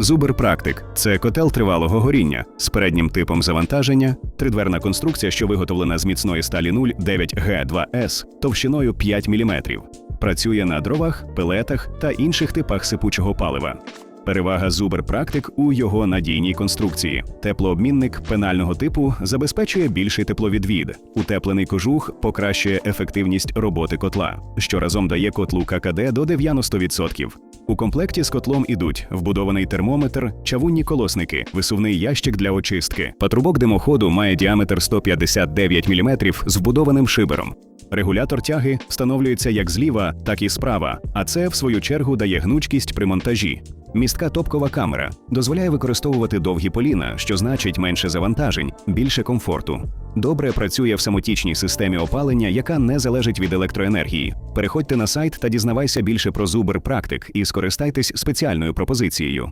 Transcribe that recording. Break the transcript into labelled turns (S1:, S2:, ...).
S1: Зубер Практик це котел тривалого горіння з переднім типом завантаження, тридверна конструкція, що виготовлена з міцної сталі 0 9G2S товщиною 5 мм. Працює на дровах, пелетах та інших типах сипучого палива. Перевага Зубер Практик у його надійній конструкції. Теплообмінник пенального типу забезпечує більший тепловідвід. Утеплений кожух покращує ефективність роботи котла, що разом дає котлу ККД до 90%. У комплекті з котлом ідуть вбудований термометр, чавунні колосники, висувний ящик для очистки. Патрубок димоходу має діаметр 159 мм з вбудованим шибером. Регулятор тяги встановлюється як зліва, так і справа, а це, в свою чергу, дає гнучкість при монтажі. Містка топкова камера дозволяє використовувати довгі поліна, що значить менше завантажень, більше комфорту. Добре працює в самотічній системі опалення, яка не залежить від електроенергії. Переходьте на сайт та дізнавайся більше про Зубер Практик і скористайтесь спеціальною пропозицією.